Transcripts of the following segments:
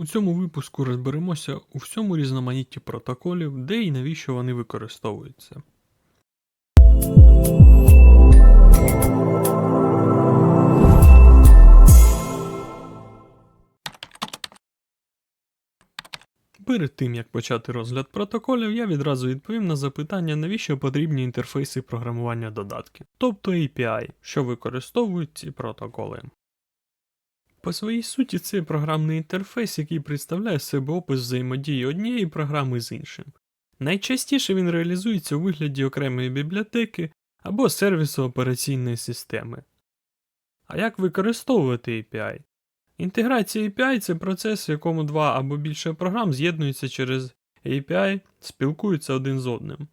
У цьому випуску розберемося у всьому різноманітті протоколів, де і навіщо вони використовуються. Перед тим як почати розгляд протоколів, я відразу відповім на запитання, навіщо потрібні інтерфейси програмування додатків, тобто API, що використовують ці протоколи. По своїй суті, це програмний інтерфейс, який представляє себе опис взаємодії однієї програми з іншим. Найчастіше він реалізується у вигляді окремої бібліотеки або сервісу операційної системи. А як використовувати API? Інтеграція API це процес, в якому два або більше програм з'єднуються через API, спілкуються один з одним.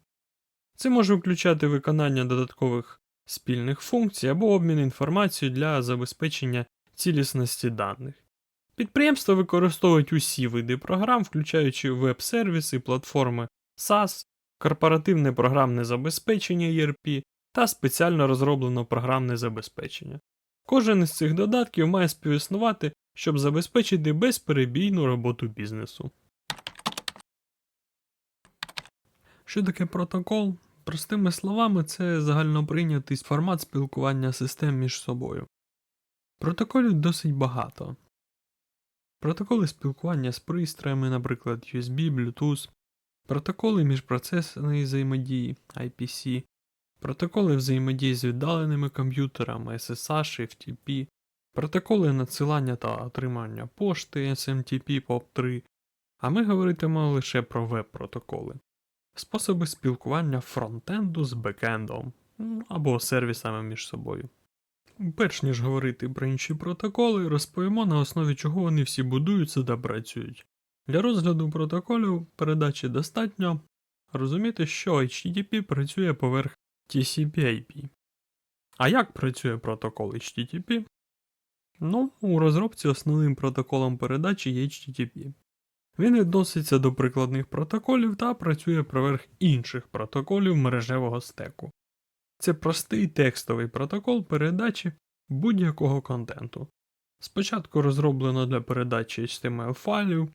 Це може включати виконання додаткових спільних функцій або обмін інформацією для забезпечення цілісності даних. Підприємства використовують усі види програм, включаючи веб-сервіси, платформи SaaS, корпоративне програмне забезпечення ERP та спеціально розроблене програмне забезпечення. Кожен із цих додатків має співіснувати, щоб забезпечити безперебійну роботу бізнесу. Що таке протокол? Простими словами, це загальноприйнятий формат спілкування систем між собою. Протоколів досить багато. Протоколи спілкування з пристроями, наприклад, USB, Bluetooth, протоколи міжпроцесної взаємодії IPC, протоколи взаємодії з віддаленими комп'ютерами SSH, FTP, протоколи надсилання та отримання пошти SMTP POP3, а ми говоритимемо лише про веб-протоколи, способи спілкування фронтенду з бекендом або сервісами між собою. Перш ніж говорити про інші протоколи, розповімо на основі чого вони всі будуються та працюють. Для розгляду протоколів передачі достатньо розуміти, що HTTP працює поверх TCP/IP. А як працює протокол HTTP? Ну, у розробці основним протоколом передачі є HTTP. Він відноситься до прикладних протоколів та працює поверх інших протоколів мережевого стеку. Це простий текстовий протокол передачі будь-якого контенту. Спочатку розроблено для передачі HTML файлів,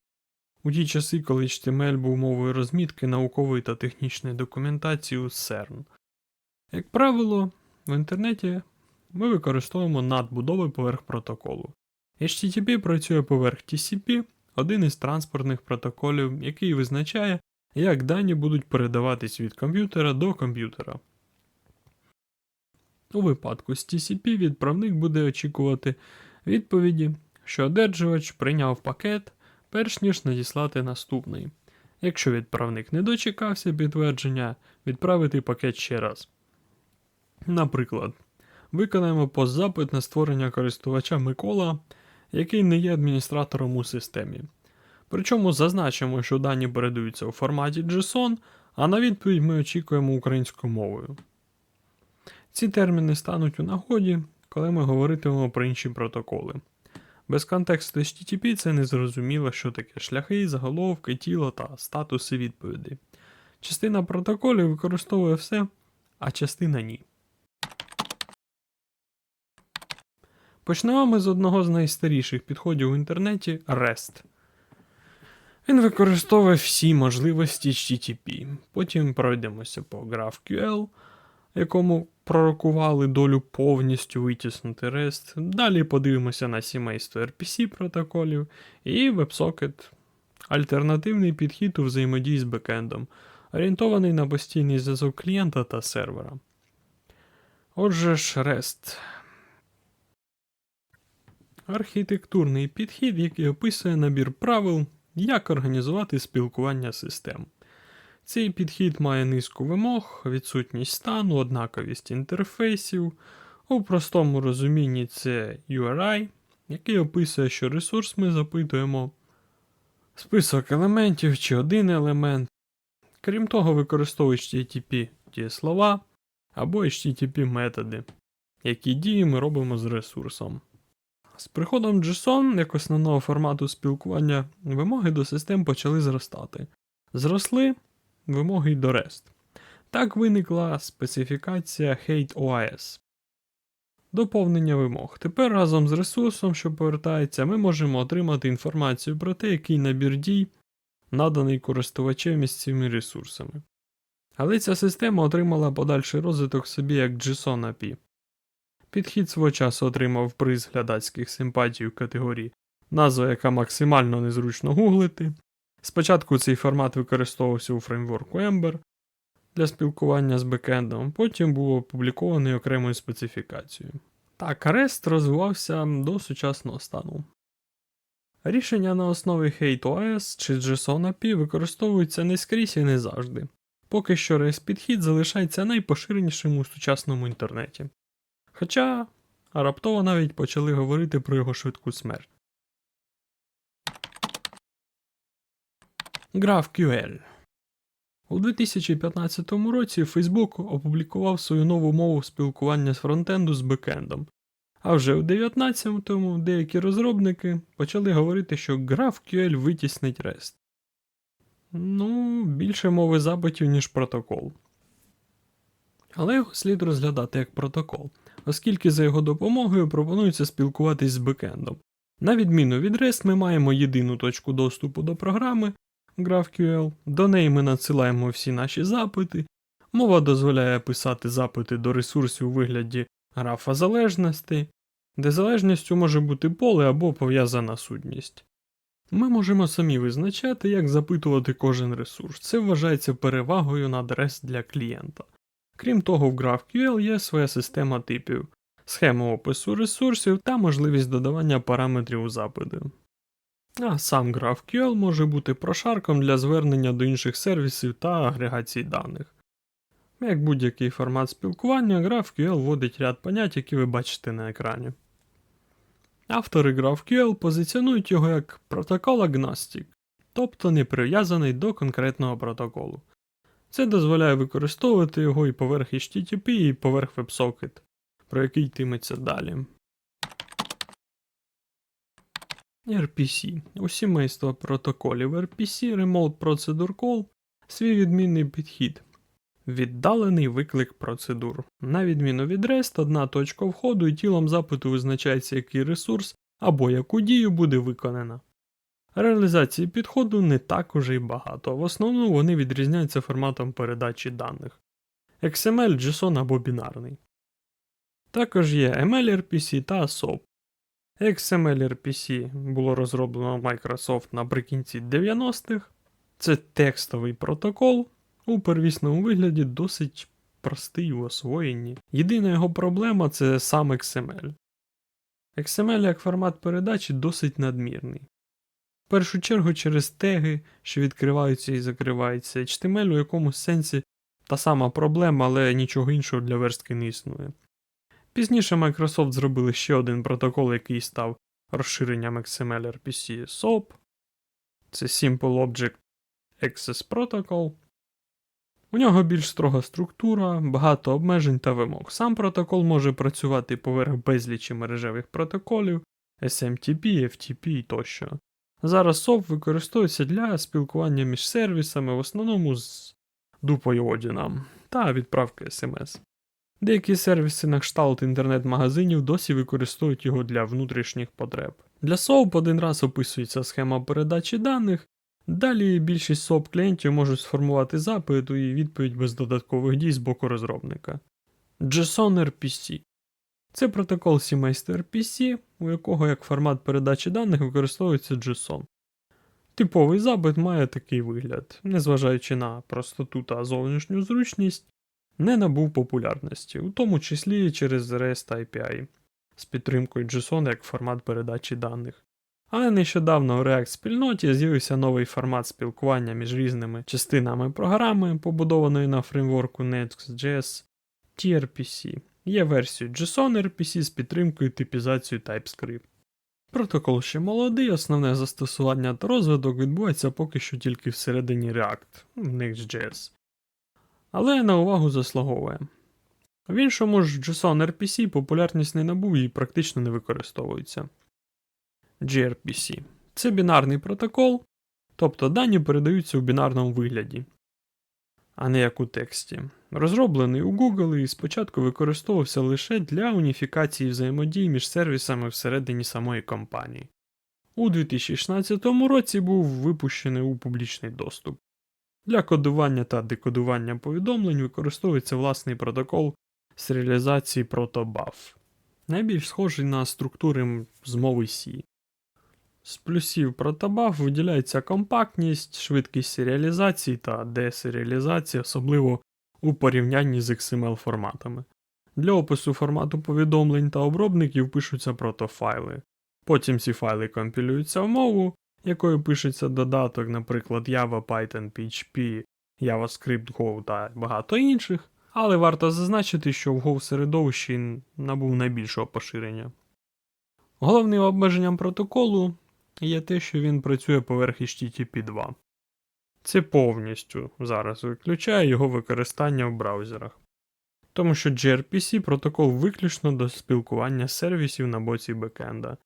у ті часи, коли HTML був мовою розмітки наукової та технічної документації у CERN. Як правило, в інтернеті ми використовуємо надбудови поверх протоколу. HTTP працює поверх TCP, один із транспортних протоколів, який визначає, як дані будуть передаватись від комп'ютера до комп'ютера. У випадку з TCP відправник буде очікувати відповіді, що одержувач прийняв пакет, перш ніж надіслати наступний. Якщо відправник не дочекався підтвердження, відправити пакет ще раз. Наприклад, виконаємо постзапит на створення користувача Микола, який не є адміністратором у системі. Причому зазначимо, що дані передаються у форматі JSON, а на відповідь ми очікуємо українською мовою. Ці терміни стануть у нагоді, коли ми говоритимемо про інші протоколи. Без контексту HTTP це незрозуміло, що таке шляхи, заголовки, тіло та статуси відповідей. Частина протоколів використовує все, а частина ні. Почнемо ми з одного з найстаріших підходів в інтернеті REST. Він використовує всі можливості HTTP. Потім пройдемося по GraphQL, якому пророкували долю повністю витіснути REST. Далі подивимося на сімейство RPC протоколів і WebSocket альтернативний підхід у взаємодії з бекендом, орієнтований на постійний зв'язок клієнта та сервера. Отже ж, REST. Архітектурний підхід, який описує набір правил, як організувати спілкування систем. Цей підхід має низку вимог, відсутність стану, однаковість інтерфейсів. У простому розумінні це URI, який описує, що ресурс ми запитуємо, список елементів чи один елемент. Крім того, використовує HTTP дієслова або HTTP методи, які дії ми робимо з ресурсом. З приходом JSON як основного формату спілкування вимоги до систем почали зростати. Зросли вимоги до REST. Так виникла специфікація Hate OAS. Доповнення вимог. Тепер разом з ресурсом, що повертається, ми можемо отримати інформацію про те, який набір дій наданий користувачем із цими ресурсами. Але ця система отримала подальший розвиток собі як JSON API. Підхід свого часу отримав приз глядацьких симпатій у категорії, назва яка максимально незручно гуглити. Спочатку цей формат використовувався у фреймворку Ember для спілкування з бекендом, потім був опублікований окремою специфікацією. Так, REST розвивався до сучасного стану. Рішення на основі HateOS чи JSON API використовуються не скрізь і не завжди. Поки що REST підхід залишається найпоширенішим у сучасному інтернеті. Хоча раптово навіть почали говорити про його швидку смерть. GraphQL У 2015 році Facebook опублікував свою нову мову спілкування з фронтенду з бекендом. А вже у 2019-му деякі розробники почали говорити, що GraphQL витіснить REST. Ну, більше мови запитів, ніж протокол. Але його слід розглядати як протокол, оскільки за його допомогою пропонується спілкуватись з бекендом. На відміну від REST, ми маємо єдину точку доступу до програми GraphQL, до неї ми надсилаємо всі наші запити. Мова дозволяє писати запити до ресурсів у вигляді графа залежностей, де залежністю може бути поле або пов'язана сутність. Ми можемо самі визначати, як запитувати кожен ресурс. Це вважається перевагою над REST для клієнта. Крім того, в GraphQL є своя система типів, схема опису ресурсів та можливість додавання параметрів у запити. А сам GraphQL може бути прошарком для звернення до інших сервісів та агрегації даних. Як будь-який формат спілкування, GraphQL вводить ряд понять, які ви бачите на екрані. Автори GraphQL позиціонують його як протокол агностик, тобто не прив'язаний до конкретного протоколу. Це дозволяє використовувати його і поверх HTTP, і поверх WebSocket, про який йтиметься далі. RPC. У сімейства протоколів RPC Remote Procedure Call свій відмінний підхід. Віддалений виклик процедур. На відміну від REST, одна точка входу і тілом запиту визначається, який ресурс або яку дію буде виконана. Реалізації підходу не так уже й багато, в основному вони відрізняються форматом передачі даних XML, JSON або бінарний. Також є ML-RPC та SOAP. XML-RPC було розроблено Microsoft наприкінці 90-х. Це текстовий протокол, у первісному вигляді досить простий у освоєнні. Єдина його проблема це сам XML. XML як формат передачі досить надмірний. В першу чергу через теги, що відкриваються і закриваються, HTML у якомусь сенсі та сама проблема, але нічого іншого для верстки не існує. Пізніше Microsoft зробили ще один протокол, який став розширенням XML RPC SOAP. Це Simple Object Access Protocol. У нього більш строга структура, багато обмежень та вимог. Сам протокол може працювати поверх безлічі мережевих протоколів, SMTP, FTP тощо. Зараз SOAP використовується для спілкування між сервісами, в основному з дупою Одіна та відправки SMS. Деякі сервіси на кшталт інтернет-магазинів досі використовують його для внутрішніх потреб. Для SOAP один раз описується схема передачі даних, Далі більшість SOAP клієнтів можуть сформувати запит і відповідь без додаткових дій з боку розробника. JSON RPC це протокол сімейства RPC, у якого як формат передачі даних використовується JSON. Типовий запит має такий вигляд, незважаючи на простоту та зовнішню зручність, не набув популярності, у тому числі через REST API з підтримкою JSON як формат передачі даних. Але нещодавно в React спільноті з'явився новий формат спілкування між різними частинами програми, побудованої на фреймворку Next.js TRPC. Є версію JSON RPC з підтримкою типізацією TypeScript. Протокол ще молодий, основне застосування та розвиток відбувається поки що тільки всередині React Next.js. Але на увагу заслуговує. В іншому ж JSON RPC популярність не набув і практично не використовується. gRPC. Це бінарний протокол, тобто дані передаються у бінарному вигляді. а не як у тексті. Розроблений у Google і спочатку використовувався лише для уніфікації взаємодії між сервісами всередині самої компанії. У 2016 році був випущений у публічний доступ. Для кодування та декодування повідомлень використовується власний протокол серіалізації ProtoBuff, найбільш схожий на структури з мови C. З плюсів ProtoBuff виділяється компактність, швидкість серіалізації та десеріалізації, особливо у порівнянні з XML форматами. Для опису формату повідомлень та обробників пишуться протофайли. Потім ці файли компілюються в мову, якою пишеться додаток, наприклад, Java, Python, PHP, JavaScript, Go та багато інших. Але варто зазначити, що в Go середовищі набув найбільшого поширення. Головним обмеженням протоколу є те, що він працює поверх HTTP 2. Це повністю зараз виключає його використання в браузерах. Тому що gRPC протокол виключно до спілкування сервісів на боці бекенда.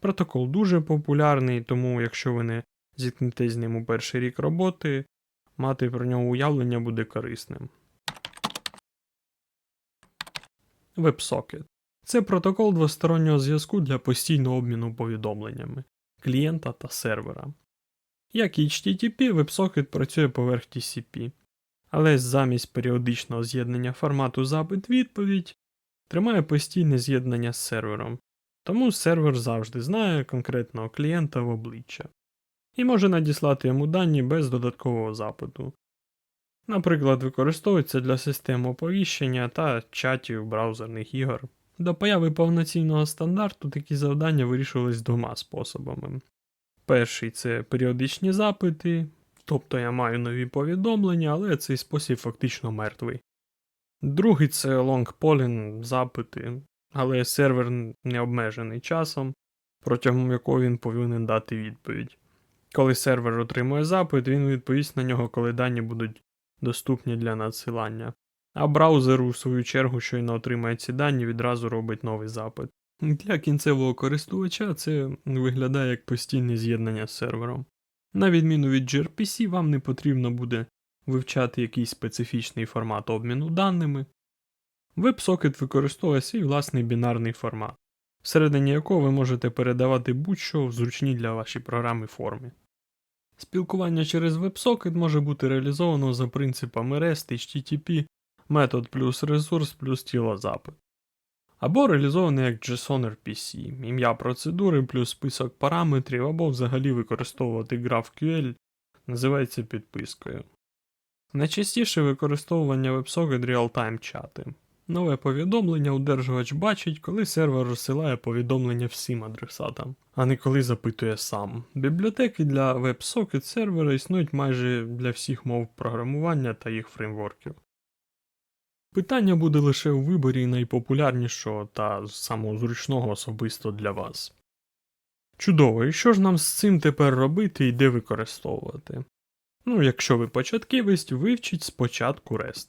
Протокол дуже популярний, тому якщо ви не зіткнетесь з ним у перший рік роботи, мати про нього уявлення буде корисним. WebSocket це протокол двостороннього зв'язку для постійного обміну повідомленнями клієнта та сервера. Як і HTTP, WebSocket працює поверх TCP, але замість періодичного з'єднання формату запит-відповідь тримає постійне з'єднання з сервером, тому сервер завжди знає конкретного клієнта в обличчя і може надіслати йому дані без додаткового запиту. Наприклад, використовується для систем оповіщення та чатів браузерних ігор. До появи повноцінного стандарту такі завдання вирішувались двома способами. Перший це періодичні запити, тобто я маю нові повідомлення, але цей спосіб фактично мертвий. Другий це polling запити, але сервер не обмежений часом, протягом якого він повинен дати відповідь. Коли сервер отримує запит, він відповість на нього, коли дані будуть доступні для надсилання. А браузер, у свою чергу, щойно отримає ці дані, відразу робить новий запит. Для кінцевого користувача це виглядає як постійне з'єднання з сервером. На відміну від gRPC, вам не потрібно буде вивчати якийсь специфічний формат обміну даними. WebSocket використовує свій власний бінарний формат, всередині якого ви можете передавати будь-що в зручній для вашої програми формі. Спілкування через WebSocket може бути реалізовано за принципами REST, HTTP, метод плюс ресурс плюс тіло запит. Або реалізоване як JSON RPC, ім'я процедури плюс список параметрів, або взагалі використовувати GraphQL називається підпискою. Найчастіше використовування WebSocket реалтайм чати. Нове повідомлення удержувач бачить, коли сервер розсилає повідомлення всім адресатам, а не коли запитує сам. Бібліотеки для WebSocket сервера існують майже для всіх мов програмування та їх фреймворків. Питання буде лише у виборі найпопулярнішого та самого зручного особисто для вас. Чудово, і що ж нам з цим тепер робити і де використовувати? Ну, якщо ви початківець, вивчіть спочатку REST.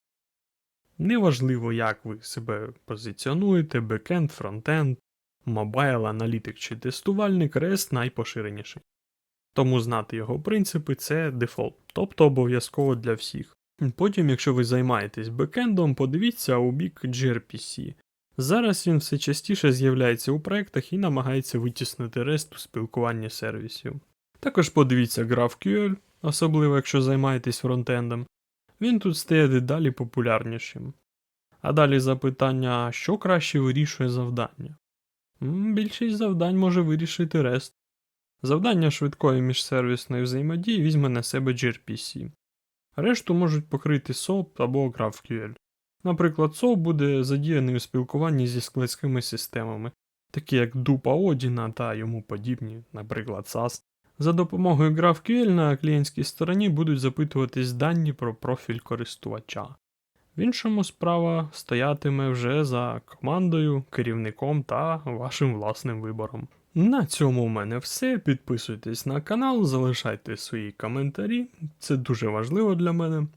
Неважливо, як ви себе позиціонуєте, бекенд, фронтенд, мобайл, аналітик чи тестувальник, REST найпоширеніший. Тому знати його принципи це дефолт, тобто обов'язково для всіх. Потім, якщо ви займаєтесь бекендом, подивіться у бік gRPC. Зараз він все частіше з'являється у проєктах і намагається витіснити REST у спілкуванні сервісів. Також подивіться GraphQL, особливо якщо займаєтесь фронтендом. Він тут стає дедалі популярнішим. А далі запитання, що краще вирішує завдання? Більшість завдань може вирішити REST. Завдання швидкої міжсервісної взаємодії візьме на себе gRPC. Решту можуть покрити SOAP або GraphQL. Наприклад, SOAP буде задіяний у спілкуванні зі складськими системами, такі як Дупа Одіна та йому подібні, наприклад, SAS. За допомогою GraphQL на клієнтській стороні будуть запитуватись дані про профіль користувача. В іншому справа стоятиме вже за командою, керівником та вашим власним вибором. На цьому в мене все. Підписуйтесь на канал, залишайте свої коментарі, це дуже важливо для мене.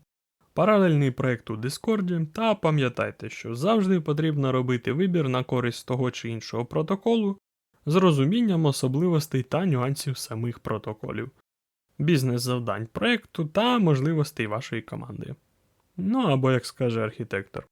Паралельний проект у Дискорді, та пам'ятайте, що завжди потрібно робити вибір на користь того чи іншого протоколу з розумінням особливостей та нюансів самих протоколів, бізнес завдань проекту та можливостей вашої команди. Ну або як скаже архітектор.